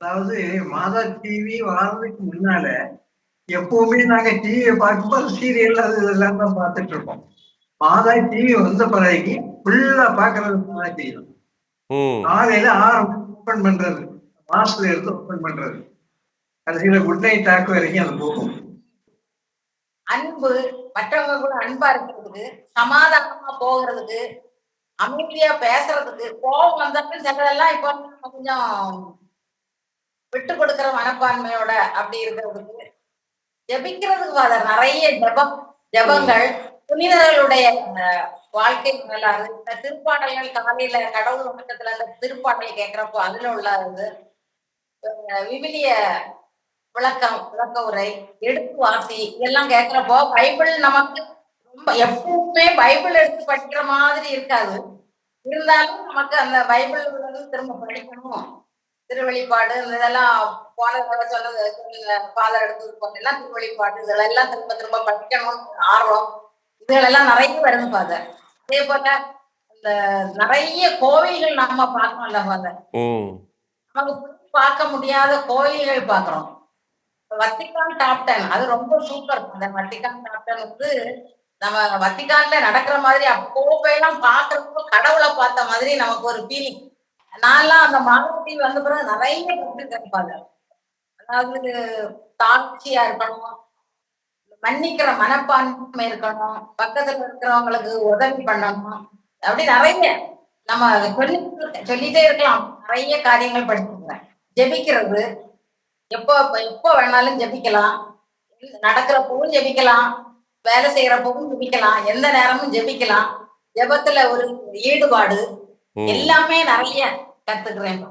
அதாவது மாதா டிவி வர்றதுக்கு முன்னால எப்பவுமே நாங்க டிவியை பார்க்கும்போது சீரியல் அது இதெல்லாம் தான் பார்த்துட்டு இருப்போம். மாதா டிவி வந்த பிறகு ஃபுல்லா பாக்குறது மாதா டிவி ம் காலையில ஆறு ஓப்பன் பண்றது மாசத்துல இருந்து ஓப்பன் பண்றது. கடைசியில குட் நைட் டாக் வரைக்கும் அது போகும். அன்பு மற்றவங்க கூட அன்பா இருக்கிறதுக்கு சமாதானமா போகிறதுக்கு அமைதியா பேசுறதுக்கு கோபம் வந்தாலும் சிலதெல்லாம் இப்போ கொஞ்சம் விட்டு கொடுக்கிற மனப்பான்மையோட அப்படி இருக்கிறதுக்கு ஜெபிக்கிறதுக்கு ஃபாதர் நிறைய ஜெபம் ஜெபங்கள் புனிதர்களுடைய வாழ்க்கை வரலாறு இந்த திருப்பாடல்கள் காலையில கடவுள் வணக்கத்துல அந்த திருப்பாடல் கேட்கிறப்போ அதுல உள்ள இது அஹ், விவிலிய விளக்கம் விளக்க உரை எடுத்து வாசி இதெல்லாம் கேட்கிறப்போ பைபிள் நமக்கு ரொம்ப எப்பவுமே பைபிள் எடுத்து படிக்கிற மாதிரி இருக்காது. இருந்தாலும் நமக்கு அந்த பைபிள் உள்ளது திரும்ப படிக்கணும். திருவெளிப்பாடு இந்த இதெல்லாம் போன தடவை சொன்னது ஃபாதர் எடுத்து போனெல்லாம் திருவெளிப்பாடு இதெல்லாம் திரும்ப திரும்ப படிக்கணும்னு ஆர்வம். இதுகளெல்லாம் நிறைய வருது ஃபாதர் அதே போல இந்த நிறைய கோவில்கள் நம்ம பார்க்கணும்ல ஃபாதர் நமக்கு போய் பார்க்க முடியாத கோயில்கள் பார்க்கிறோம். வத்திக்கான் டாப் டென் அது ரொம்ப சூப்பர் அந்த வத்திக்கான் டாப் டென் வந்து நம்ம வத்திக்கான்ல நடக்கிற மாதிரி அப்போ போயெல்லாம் பாக்குறப்போ கடவுளை பார்த்த மாதிரி நமக்கு ஒரு ஃபீலிங் நான்லாம் அந்த மாதத்தி வந்த பிறகு நிறைய கற்றுருக்கேன் ஃபாதர் அதாவது தாட்சியா இருக்கணும் மன்னிக்கிற மனப்பான்மை இருக்கணும் பக்கத்துல இருக்கிறவங்களுக்கு உதவி பண்ணணும். அப்படி நிறைய நம்ம சொல்லி சொல்லிட்டே இருக்கலாம். நிறைய காரியங்கள் படிச்சிருக்கிறேன் ஜெபிக்கிறது எப்போ எப்போ வேணாலும் ஜெபிக்கலாம். நடக்கிறப்பவும் ஜெபிக்கலாம். வேலை செய்யறப்பவும் ஜெபிக்கலாம். எந்த நேரமும் ஜெபிக்கலாம். ஜெபத்துல ஒரு ஈடுபாடு எல்லாமே நிறைய கத்துக்கிறேன்.